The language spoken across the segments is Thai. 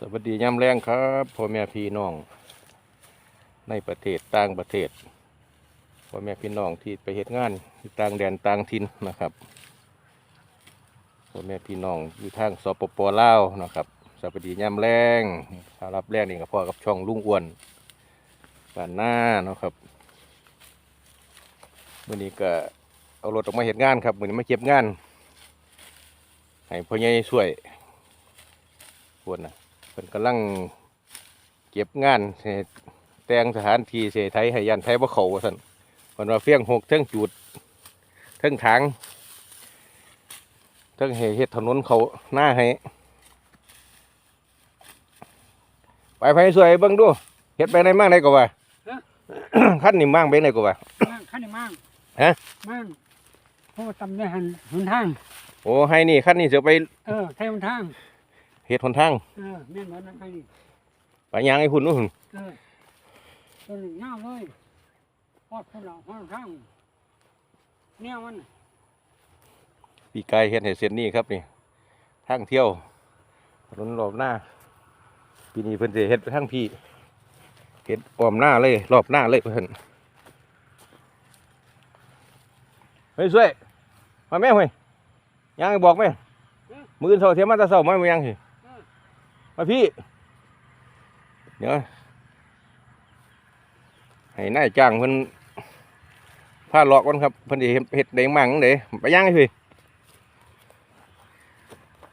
สวัสดียามแรงครับพ่อแม่พี่น้อง ในประเทศต่างประเทศพ่อแม่พี่น้องที่ไปเฮ็ดงานที่ต่างแดนต่างถิ่นนะครับพ่อแม่พี่น้องอยู่ทางสปปลาวนะครับสวัสดียามแรงสารับแรงนี่กับพ่อกับช่องลุงอ้วนบ้านหน้านะครับมื่อนี้ก็เอารถออกมาเฮ็ดงานครับมื่อนี้มาเก็บงานให้พ่อใหญ่ช่วยปวดนะ เพิ่นกำลังเก็บงานเฮ็ดแต่งสถานที่เสไทยให้ยันไทยบ่เขาว่าซั่นเพิ่นว่าเฟี้ยงหกเทิงจูดเทิงถางเทิงให้เฮ็ดถนนเขาหน้าให้ไปไปสวยเบิ่งดูเฮ็ดไปไหนมั่งได้ก็ว่าคันนี่มั่งไปไหนก็ว่ามั่งขั้นในมั่งฮะมั่งเพราะว่าตำได้หันหนทางโอ้ให้นี่คันนี่สิเอาไปเออใช่หนทาง เฮ็ดหนทางเออแม่นเหมือนนั้นใครนี่ไปยางให้หุ่นนู่นเออตัวหนึ่งยาวเลยพอดคนเราพอดทางเนี่ยมันปีกายเฮ็ดให้เสร็จนี่ครับนี่ทางเที่ยวถนนรอบหน้าปีนี้เพิ่นสิเฮ็ดไปทางพี่เฮ็ดอ้อมหน้าเลย รอบหน้าเลยเพิ่นเฮ้ยช่วยมาแม่เฮ้ยยังบอกแม่มืออนเช้าเทียมมาแตะเช้ามาบ่ยังสิ มาพี่ เดี๋ยวให้นายจ้างเพิ่นพาเลาะก่อนครับเพิ่นสิเฮ็ดเฮ็ดได้มั่งเด้ไปยังไอ้พี่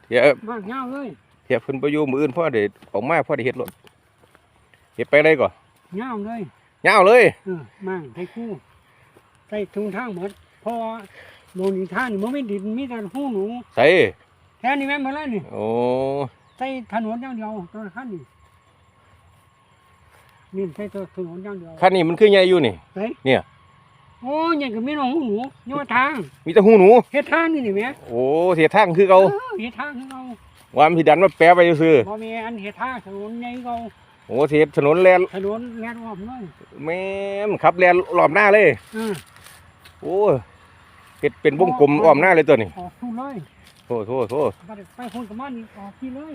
เดี๋ยวมั่งยาวเลยเทียบเพิ่นไปอยู่มืออื่นพ่อได้ออกมาพ่อได้เฮ็ดรถเฮ็ดไปได้ก่อนยาวเลยยาวเลยเออมั่งใส่คู่ใส่ทุงทางหมดเพอโดนอีท่านมันไม่ดินมีแต่หูหนูใส่แค่นี้แม่นมาแล้วนี่โอ้ใส่ถนนอย่างเดียวตัวขั้นนี่นี่ใส่ตัวถนนอย่างเดียวคันนี้มันคือใหญ่อยู่นี่ เฮ้ยเนี่ย โอ้ยยังก็มีน้องหูหนูนี่ว่าทางมีแต่หูหนู เฮ็ดทางนี่นี่แหม่โอ้เสียทางคือเก่าเออเฮ็ดทางคือเราว่ามันสิดันมาแปะไปซื่อบ่มีอันเฮ็ดทางถนนใหญ่เราโอ้เสียถนนแลนถนนแม่นอ้อมเลยแม่มขับแลนรอบหน้าเลย เออโอ้เฮ็ดเป็นวงกลมอ้อมหน้าเลยตัวนี้ ออกทุ่งเลย โทษโทษโทษบัดนี้ไปพุ่นกับมันนี่ออกที่เลย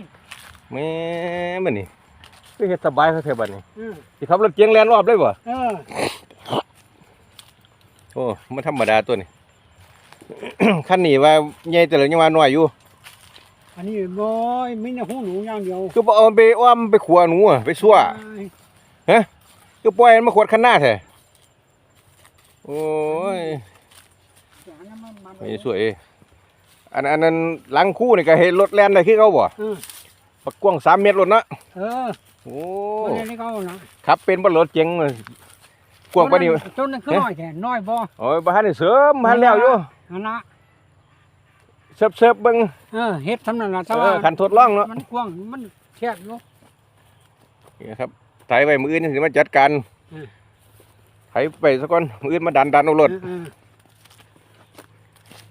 แม่มันนี่คือเฮ็ดสบายเขาแท้บัดนี้เออสิขับรถเก๋งแลนรอบเลยบ่เออโอ้มันธรรมดาตัวนี้คันนี้ว่าใหญ่แต่ละยังว่าน้อยอยู่อันนี้บ่ยมีแต่หูหนูอย่างเดียวคือบ่เอามันไปอ้อมไปขัวหนูอะไปซั่วเอ้ยคือปล่อยมันมาขวดคันหน้าแท้โอ้ยแต่อันนั้นมันมันไม่สวย อันอันนั้นหลังคู่นี่ก็เห็นรถแล่นได้คือเขาบ่เออปักกว้างสามเมตรรถเนาะเออโอ้บ่ได้เขานะขับเป็นบ่รถเจ๋งเลยกว้างปานนี้ต้นนั้นคือน้อยแท้น้อยบ่โอ้ยบ่ทันได้เสริมบ่ทันแล้วอยู่อันน่ะเสิร์ฟเสิร์ฟเบิ่งเออเฮ็ดทำนั่นล่ะแต่เอว่าอคันทดลองเนาะมันกว้างมันแคบอยู่ นี่ครับไถไว้มื้ออื่นสิมาจัดการอืม ไถไปซะก่อนมื้ออื่นมาดันดันเอารถ เออเออ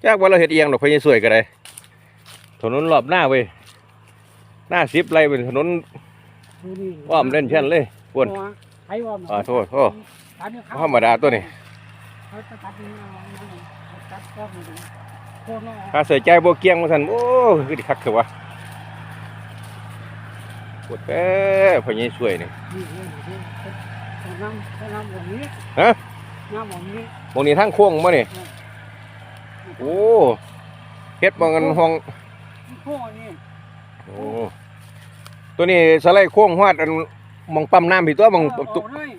จากว่าเราเฮ็ดเอียงดอกพญสวยก็ได้ถนนรอบหน้าเว้ยหน้า10ไร่เป็นถนนดูนี่อ้อมเล่นเช่นเลยปวนไอ้อ้อมอ่าโทษโทษตัดนี่ธรรมดาตัวนี้เขาจะตัดนี่เอาเอาตัดก้อนนี่โคตรเนาะค่าใส่ใจบ่เกี่ยงมาสั่นโอ้คือดิคักเถอะวะปวดแป้พญสวยนี่นี่นี่นี่เอาน้ำเอาน้ำแบบนี้ฮะน้ำแบบนี้หมองนี้ทางโค้งบ่นี่ โอ้เฮ็ดบ่กันห้องโคตรนี่โอ้ตัวนี้สไลด์โค้งฮอดอันหมองปั๊มน้ำพี่ตัวหมองเออตู้เาเลย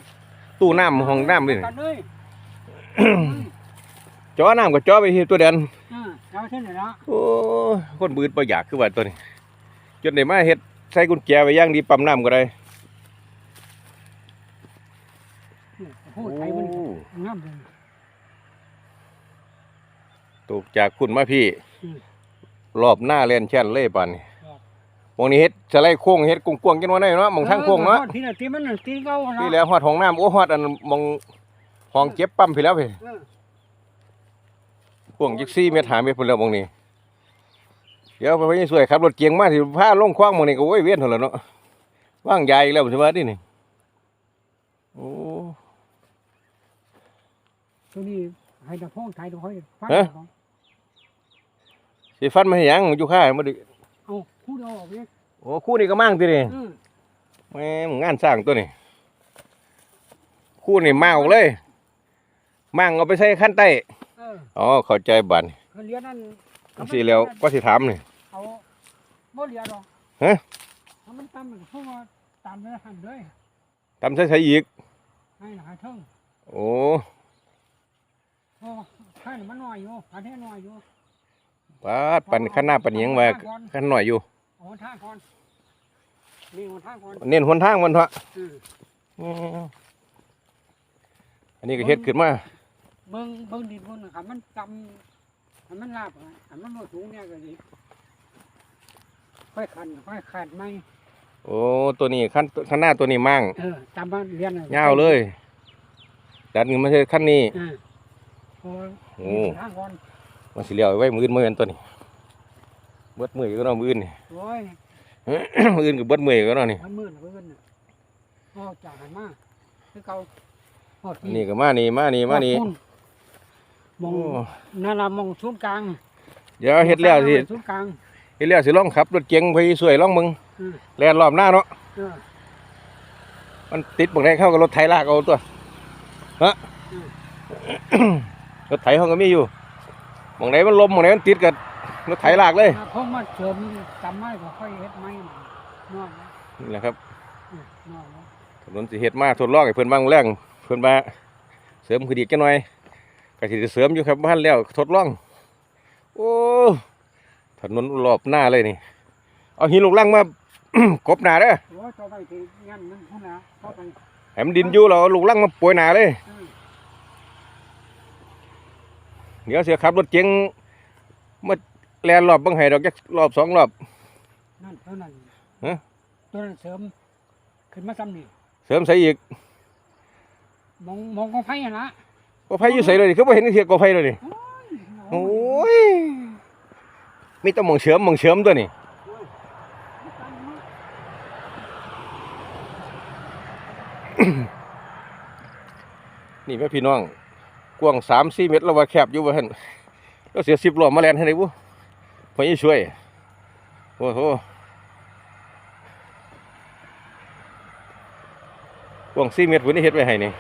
ตู้น้ำห้องน้ำนี่ตัดเลยจ่อน้ำก็จ่อไปที่ตัวเดินเออเอาเส้นไหนละโอ้คนบืดบ่อยากคือว่าตัวนี้ จนได้มาเฮ็ดใส่กุญแจไว้อย่างดีปั๊มน้ำก็ได้โอ้ไทยมันงามเลย ตกจากคุณมาพี่อืมรอบหน้าเล่นแช่นเล่ปานนี่ครับหมองนี้เฮ็ดสไลด์โค้งเฮ็ดกวางๆจังว่าได้เนาะหมองทางโค้งเนาะออที่น่ะที่มันน่ะที่เก่าเนาะที่แล้วฮอดห้องน้ำโอ้ฮอดอันหมองห้องเก็บปั๊มพี่แล้วพี่เออกวางจัก4เมตร5เมตรพุ่นแล้วหมองนี้เดี๋ยวไปไว้สวยครับรถเกียงมาสิพาลงคว้างหมองนี้ก็โอ้ยเวียนหั่นแหล้วเนาะว่างใหญ่อีกแล้วสิว่าดินี่โอ้ตัวนี้ให้ตะพงไทยตะพงฟังเอ๊ะของ สิฟันมาให้หยังอยู่ค่ายมาดิเอาพูดเอาออกเลยโอ้คู่นี้ก็มั่งตินี่อืมแม่งงานสร้างตัวนี้คู่นี่มางออกเลย มั่งเอาไปใส่ขั้นใต้เอออ๋อเข้าใจบัดนเขาเลี้ยงนั่นจังสิแล้วก็สิถามนี่ เอาบ่เลี้ยงหรอกฮะ ถ้ามันตำมันก็เข้ามาตามเลยหันเลยทำใส่ใส่อีก ให้หาเทิงโอ้ เพราะข้านี่มันน้อยอยู่อันนี้น้อยอยู่ ปาดปันขั้นหน้าปันหยังว่าขั้นหน่อยอยู่เอาหนทางก่อนนี่หนทางก่อนเน้นหนทางมันเถอะอืมอืมอันนี้ก็เฮ็ดขึ้นมาเบิ่งเบิ่งดินบนนะครับมันจำให้มันลาบอะให้มันบ่สูงเนี่ยก็สิค่อยขันค่อยขัดไหมโอ้ตัวนี้ขั้นขั้นหน้าตัวนี้มั่งเออตามบ้านเรียนน่ะยาวเลยดันเงินมาใช่ขั้นนี้อ่าพอโอ้ทางก่อน มันสิเลี้ยวไว้มืออื่นมืออื่นตัวนี้เบิดมือก็เนาะมืออื่นนี่ โอ้ยมืออื่นก็เบิดมือก็เนาะนี่มันมืดเพิ่นน่ะออกจากหันมาคือเก่าฮอดนี่ก็มานี่มานี่มานี่ฮอดพุ่มองโอ้นั่นล่ะมองศูนย์กลางเดี๋ยวเฮ็ดแล้วสิศูนย์กลางเฮ็ดแล้วสิลองขับรถเก๋งไปสวยลองมึงอืมแล่นรอบหน้าเนาะเออมันติดบังไดเข้ากับรถไถลากเอาตัวฮะรถไถเขาก็มีอยู่ บังไดมันลมบังไดมันติดกับรถไถลากเลยถ้าเขามาเสริมจำไม่ก็ค่อยเฮ็ดไม่นอกนะนี่แหละครับอืมนอกนะถนนสิเฮ็ดมาทดลองให้เพิ่นบ้างแรงเพิ่นมาเสริมคือดีจักหน่อยก็สิได้เสริมอยู่ครับบ้านแล้วทดลองโอ้ถนนรอบหน้าเลยนี่ เอาหินลูกลังมากบหน้าเด้อโอ้ยต่อไปถึงงั้นมันพุ่นนะต่อไปให้มันดินอยู่แล้วเอาลูกลังมาโปรยหน้าเลย อืม เดี๋ยวเสียขับรถเก๋งมาแล่นรอบบังไห้ดอกจักรอบสองรอบนั่นเท่านั้นฮะตัวนั้นเสริมขึ้นมาซ้ำนี่เสริมใส่อีกมองมองของไผ่อะนะกอไผ่อยู่ใส่เลยนี่คือบ่เห็นเสียกอไผ่เลยนี่โอ้ยมีแต่หมองเฉือมหมองเฉือมตัวนี่นี่แม่พี่น้อง กว้างสามสี่เมตรแล้วว่าแคบอยู่ว่าหั่นก็เสียสิบล้อมาแลนให้ได้บุพอยี่ช่วยโอ้โหกว้างสี่เมตรพุ่นนี่เฮ็ดไว้ให้นี่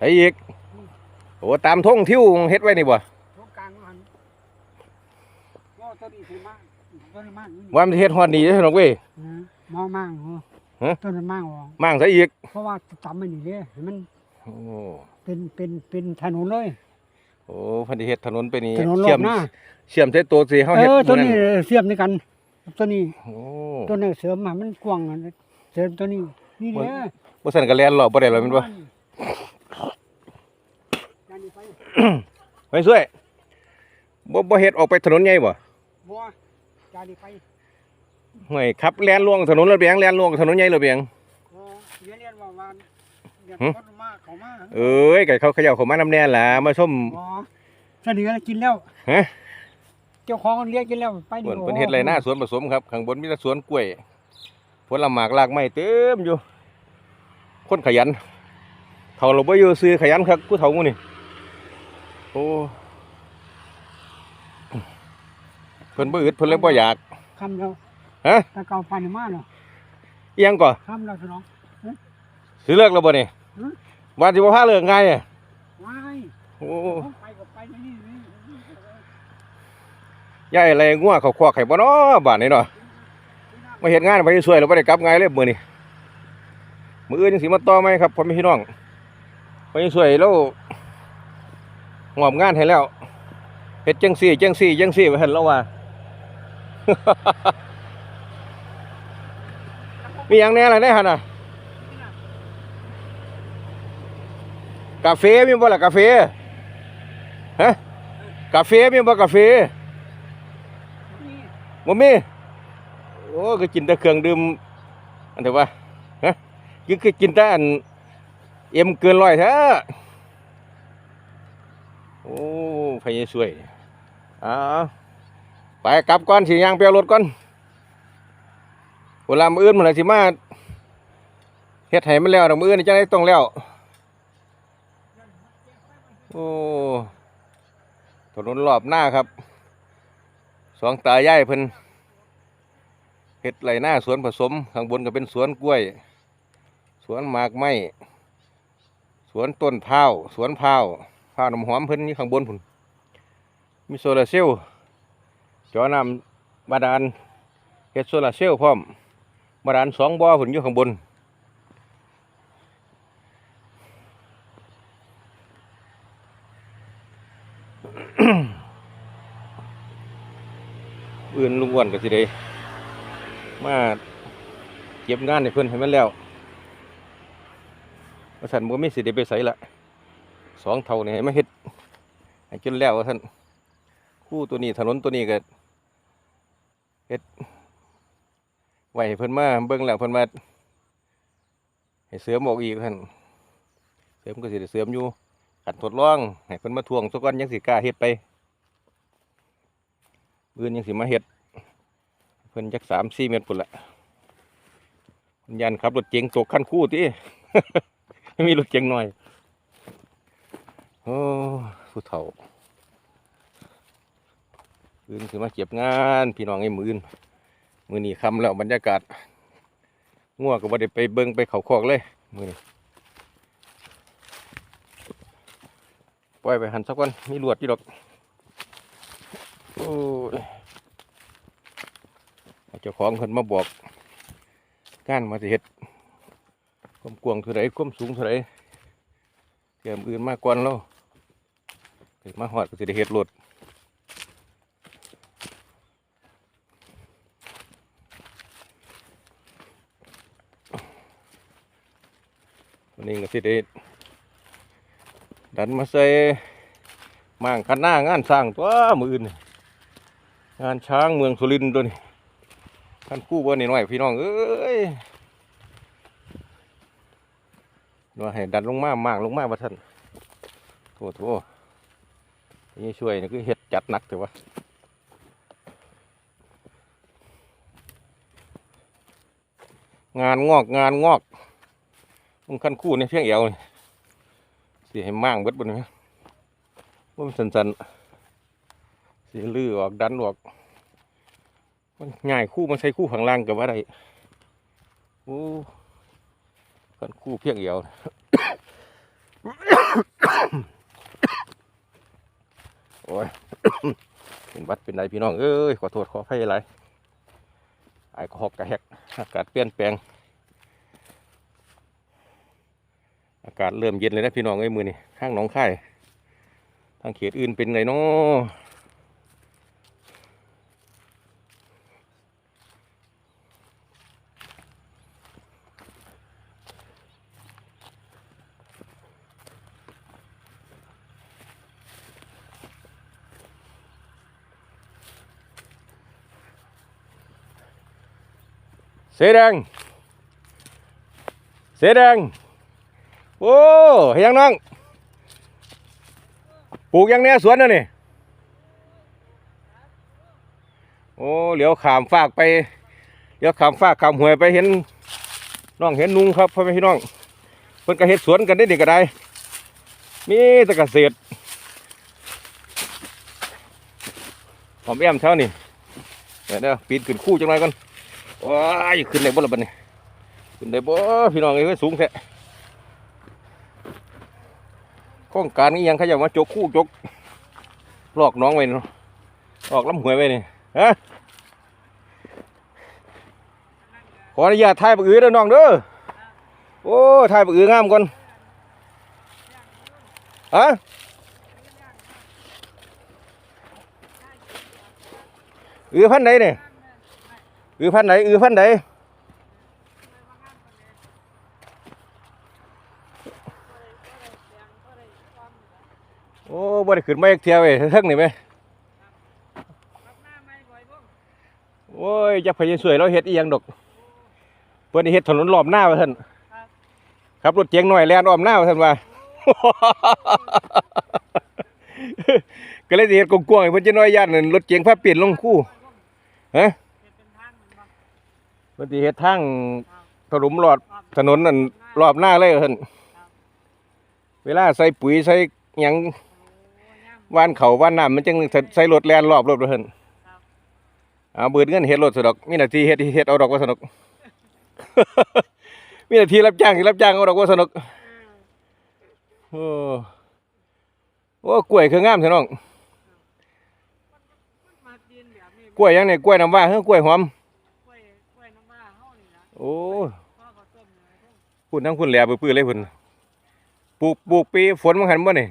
ไอ้อีกโอ้ตามทงทิวเฮ็ดไว้นี่บ่ตรงกลางมันว่าตัวนี้คือมาก ตัวนี้มากนี่ว่ามันสิเฮ็ดฮอดนี่เด้อน้องเว้ยนะมองมั่งเหรอฮะตัวนั้นมั่งเหรอมั่งซะอีก เพราะว่าจำมันนี่เลยให้มันโอ้เป็นเป็นเป็นถนนเลยโอ้เพันธิเฮ็ดถนนไปนี่ถนนรอเชื่อบมหน้าเชื่อมใส่ตัวสิเฮาเอเฮ็ดอตัวมื้นี้อเสียบในกันกับตัวนี้โอ้ตัวนี้เสริมมามันกว้างอะเสริมตัวนี้นี่บ่เด้อบ่ซั่นก็แล่นรอบบ่ได้แล้วแม่นบ่ด้านนี้ไปไปช่วยบ่บ่เฮ็ดออกไปถนนใหญ่บ่บั วด้านนี้ไปห่วยขับแล่นลวงถนนระเบียงแล่นลวงถนนใหญ่ระเบียงเออเรียนเรียนว่าวันเรียนหึคนมาเขามาเอ้ยก็เขาเขย่าเข้ามานำแน่ล่ะมาชมอ๋อเสนอกินแล้วฮะเจ้าของเรียกกินแล้วไปดีเพิ่นกว่าเพิ่นเฮ็ดไรหน้าสวนผสมครับข้างบนมีแต่สวนกล้วยผลหมากรากไม้เต็มอยู่ คนขยันเฒ่าเราบ่อยู่ซื้อขยันครับผู้เฒ่าหมู่นี่โอ้เพิ่นบ่อึดเพิ่นเลยบ่อยากคำแล้วฮะตะเกาปันมาเนาะเอียงก่อคำแล้วสนองสิเลิกแล้วบ่นี่หือว่าสิบ่พาเลิกง่ายอะว้ายโอ้ผมไปก็ไปนี่นี่นี่ยายอะไรงัวเขาควักให้บ่เนาะบ้านนี้เนาะมาเฮ็ดงานไปช่วยแล้วบ่ได้กลับง่ายเลยมื้อนี้มื้ออื่นจังสิมาต่อไหมครับพ่อแม่พี่น้องไปช่วยแล้วงอบงานให้แล้วเฮ็ดจังซี่จังซี่จังซี่ว่าหั่นแล้วว่า มีหยังแน่ล่ะในหั่นน่ะ กาแฟมีบ่ล่ะกาแฟฮะกาแฟมีบ่กาแฟนี่บ่มีโอ้ก็กินแต่เครื่องดื่มอันเถอะว่าฮะกินคือกินแต่อันเอ็มเกินร้อยแท้โอ้พยายสวยอ้าว ไปกลับก่อนสิย่างไปเอารถก่อนเวลามื้ออื่นมันน่ะสิมาเฮ็ดให้มันแล้วดอกมื้ออื่นนี่จังได๋ต้องแล้ว โอ้ถนนรอบหน้าครับ สองตายายเพิ่นเฮ็ดไรหน้าสวนผสม ข้างบนก็เป็นสวนกล้วย สวนหมากไม้สวนต้นพร้าวสวนพร้าวพร้าวน้ำหอมเพิ่นอยู่ข้างบนพุ่นมีโซลาร์เซลล์ จอน้ำบาดาลเฮ็ดโซลาเซลล์พร้อมบาดาลสองบ่อพุ่นอยู่ข้างบนอื่นลุงอ้วนก็สิได้มาเก็บงานให้เพิ่นให้มันแล้วว่าท่นบ่มีสิได้ไปไสละสองเท่านี่ให้มาเฮ็ดให้จนแล้วว่าท่านคู่ตัวนี้ถนนตัวนี้ก็ เฮ็ดไว้ให้เพิ่นมาเบิ่งแล้วเพิ่นมาให้เสริมออกอีกว่าท่านเสริมก็สิเสริมอยู่ขันทดลองให้เพิ่นมาทวงซะก่อนยังสิกล้าเฮ็ดไปปืนยังสิมาเฮ็ดเพิ่นจักสามสี่เมตรพุ่นละยันขับรถเก๋งตกขั้นคู่ติไม่มีรถเก๋งหน่อยโอ้ผู้เฒ่า ปืนสิมาเก็บงานพี่น้องไอ้มืออื่นมือนี้คำแล้วบรรยากาศง่วงก็บ่ได้ไปเบิ่งไปเขาคอกเลยมือนี้ปล่อยไปหันสักวันมีลวดอยู่ดอกโอ้เจ้าของคนมาบอกก้านมาสิเฮ็ดความกวงเท่าไรความสูงเท่าไรเกี่ยมอื่นมากกว่าเราเกิดมาหอดก็สิได้เฮ็ดรถ วันนี้ก็สิได้ดันมาใส่มั่งคันหน้างานสร้างตัวมืออื่นงานช้างเมืองสุรินทร์ตัวนี้ท่านกู้บ่นี่น่อยพี่น้องเอ้ยว่าให้ดันลงมามั่งลงมาว่าท่านโถโถนี่ช่วยนี่คือเห็ดจัดหนักเถอะวะงานงอกงานงอก มึงขั้นคู่นี่เพียงเอวนี่สิให้มั่งเบิดบนนี้มันสันสันๆสีลือออกดันออกมันง่ายคู่มันใช้คู่ข้างล่างกับว่าไรโอ้กันคู่เพียงเดียวโอ้ยเป็นบัดเป็นไรพี่น้องเอ้ยขอโทษขออภัยหลายไอ้ก็หอกกระแหกอากาศเปลี่ยนแปลง อากาศเริ่มเย็นเลยนะพี่น้องเอ้มือนี่ข้างหนองค่ายทางเขตอื่นเป็นไงเนาะเสแดงเสแดง โอ้เฮ้ยยังน้อง ปลูกยังเนี้ยสวนน่ะนี่ โอ้เหลียวขามฝากไปเหลียวขามฝากขามหวยไปเห็นน้องเห็นนุงครับพ่อแม่พี่น้องเพิ่นก็เฮ็ดสวนกันได้ด็กก็ได้ มีแต่เกษตรหอมแอมเช้านี่เดี๋ยวปีนขึ้นคู่จังไรก่อนว้ายขึ้นได้บ่ละบัดนี้ขึ้นได้บ่พี่น้องเอ้ยสูงแท้ โครงการนี้ยังขาจะมาจกคู่จกหลอกน้องไว้เนาะลอกลำหวยไว้นี่ฮะขออนุญาตถ่ายปาอือเด้อน้องเด้อโอ้ถ่ายปาอืองามก่อนฮะอือพันไหนเนี่ยอือพันไหนอือพันไหน บ่ได้ขึ้นมาอีกเที่ยวเว้ยเทิงนี่ไหมโอ้ยจะพยายสวยเราเฮ็ดอีหยังดอกเพิ่นได้เฮ็ดถนนรอบหน้าว่าท่านครับรถเก๋งหน่อยแล่นอ้อมหน้าว่าท่านว่าก็เลยสิเฮ็ดกว้างๆให้เพิ่นจะน้อยย่านนั่นรถเก๋งพาเปลี่ยนลงคู่ฮะเพิ่นสิเฮ็ดทางถนนรอดถนนนั่นรอบหน้าเลยว่าท่านเวลาใส่ปุ๋ยใส่หยัง ว่านเขาว่านน้ำมันจังใส่รถแล่นรอบรถรถเพิ่นครับเอาเบิดเงินเฮ็ดรถสะดอกมีหน้าที่เฮ็ดเฮ็ดเอาดอกว่าสนุกมีหน้าที่รับจ้างสิรับจ้างเอาดอกว่าสนุกเออโอ้โอ้กล้วยคืองามแท้น้องมันมาดินแบบนี้กล้วยหยังเนี่ยกล้วยน้ำว้าเฮ้อกล้วยหอมกล้วยกล้วยน้ำว้าเฮานี่ล่ะโอ้พ่อเขาต้มเลยเด้อคุณทั้งคุณแหล่ปื้อๆเลยพุ่นปลูกปลูกปีฝนมันหันบ่นี่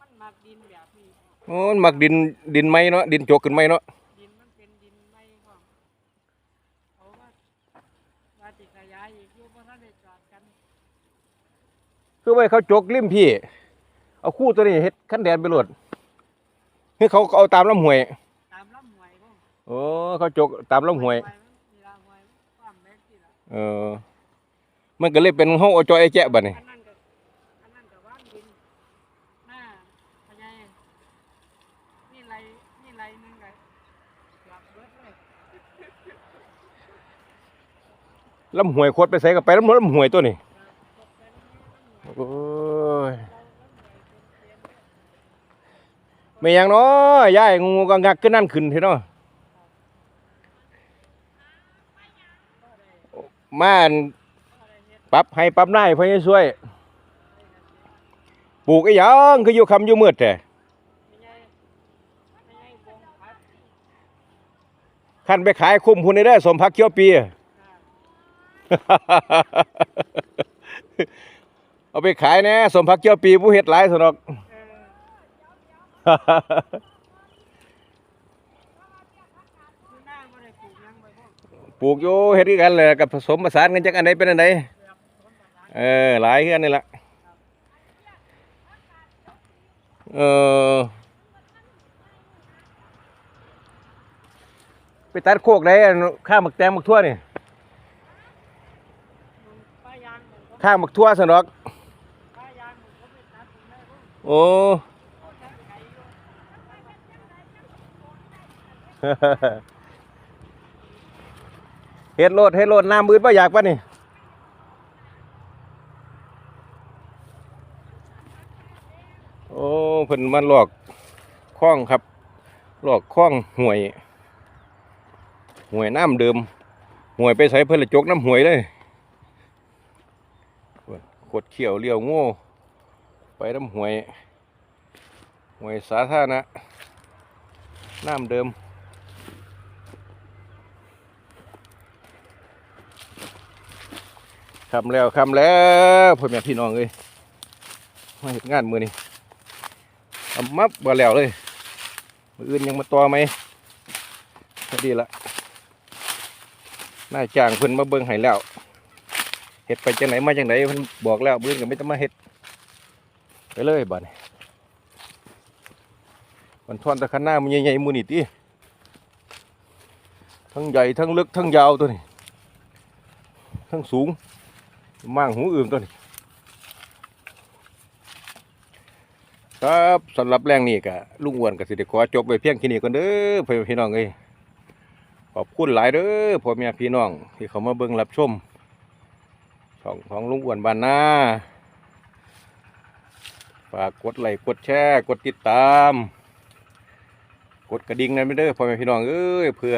มันมาดินแบบนี้ โอ้มันมักดินดินไม้เนาะดินโจกขึ้นไม้เนาะดินมันเป็นดินไม่พร้อมเขาว่าว่าสิขยายอีกอยู่บ่ทันได้จอดกันคือไว้เขาโจกริมพี่ เอาคู่ตัวนี้เฮ็ดคันแดนไปโลดให้เขาเอาตามลำห้วย ตามลำห้วยพร้อมโอ้เขาโจกตามลำห้วย มันนี่ล่ะห้วยความแม่นสิล่ะเออมันก็เลยเป็นเฮาเอาจอยไอ้แจ๊ะบัดนี้ อันนั้นก็อันนั้นก็ว่างดินหน้าพญาย นี่ไรนี่ไรหนึงก็เกือบเบิดเลยลำห้วยโคตรไปใส่กับไปลำลำห้วยตัวนี้ตกไปแล้วนี่มันหวยโอ้ยเราเราหวยเป็นเตียนไม่หยังเนาะยายงูก็งักขึ้นนั่นขึ้นเถอะเนาะมาอั่นปรับให้ปรับนายเพิ่นจะช่วย ปลูกอีหยังคืออยู่คำอยู่มืดแท้ ไม่ใช่ไม่ใช่วงพัด คันไปขายคุ้มพุ่นได้สมพักเขียวปีเอาไปขายแน่สมพักเขียวปีผู้เฮ็ดหลายสนอกเออคือหน้าบ่ได้ปลูกหยังไปพวกปลูกอยู่เฮ็ดกันเลยกับผสมผสานกันจักอันใดเป็นอันใดแบบต้นตลาดเออหลายคือนนี่ล่ะเออ ไปตัดโคกได้ข้างหมักแตงหมักทั่วนี่ป้ายางมันก็ข้างหมักทั่วสนอกป้ายางมันก็ไปตัดตรงนั้นพวกโอ้เขาแทงไก่อยู่เฮ็ดโลดเฮ็ดโลดน้ำมืดบ่ะอยากป่ะนี่โอ้เพิ่นมันหลอกคล้องครับหลอกคล้องห่วย หวยน้ำเดิมหวยไปใส่เพิ่นละจกน้ำหวยเลยกดเขียวเลี้ยวโง่ไปน้ำหวยหวยสาธารณะน้ำเดิมคำแล้วคำแล้วพ่อแม่พี่น้องเอ้ยมาเห็นงานมือนี่ทำมับบ่แล้วเลยมืออื่นยังมาต่อไหมดีละ นายจ้างเพิ่นมาเบิ่งให้แล้วเฮ็ดไปจังไหนมาจังไหนเพิ่นบอกแล้วมื้ออื่นก็ไม่ต้องมาเฮ็ดไปเลยบัดนี้มันทอนตะคันหน้ามันใหญ่ๆมูนี่ติทั้งใหญ่ทั้งลึกทั้งยาวตัวนี้ ทั้งสูงมั่างหูอื่นตัวนี้ ครับสำหรับแรงนี้กะลุงอ้วนกับสิเดขอจบไปเพียงแค่นี้ก่อนเด้อพี่น้องเอ้ย อบคุณหลายเด้อพ่อแม่พี่น้อง ที่เขามาเบิ่งรับชมช่องของลุงอ้วนบ้านนาฝากกดไลค์กดแชร์กดติดตาม กดกระดิ่งนั่นไปเด้อพ่อแม่พี่น้องเอ้ยเพื่อ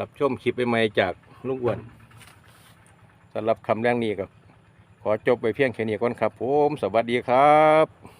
รับชมคลิปใหม่ๆจากลุงอ้วนสำหรับคำแรงนี้ก็ขอจบไปเพียงแค่นี้ก่อนครับผม สวัสดีครับ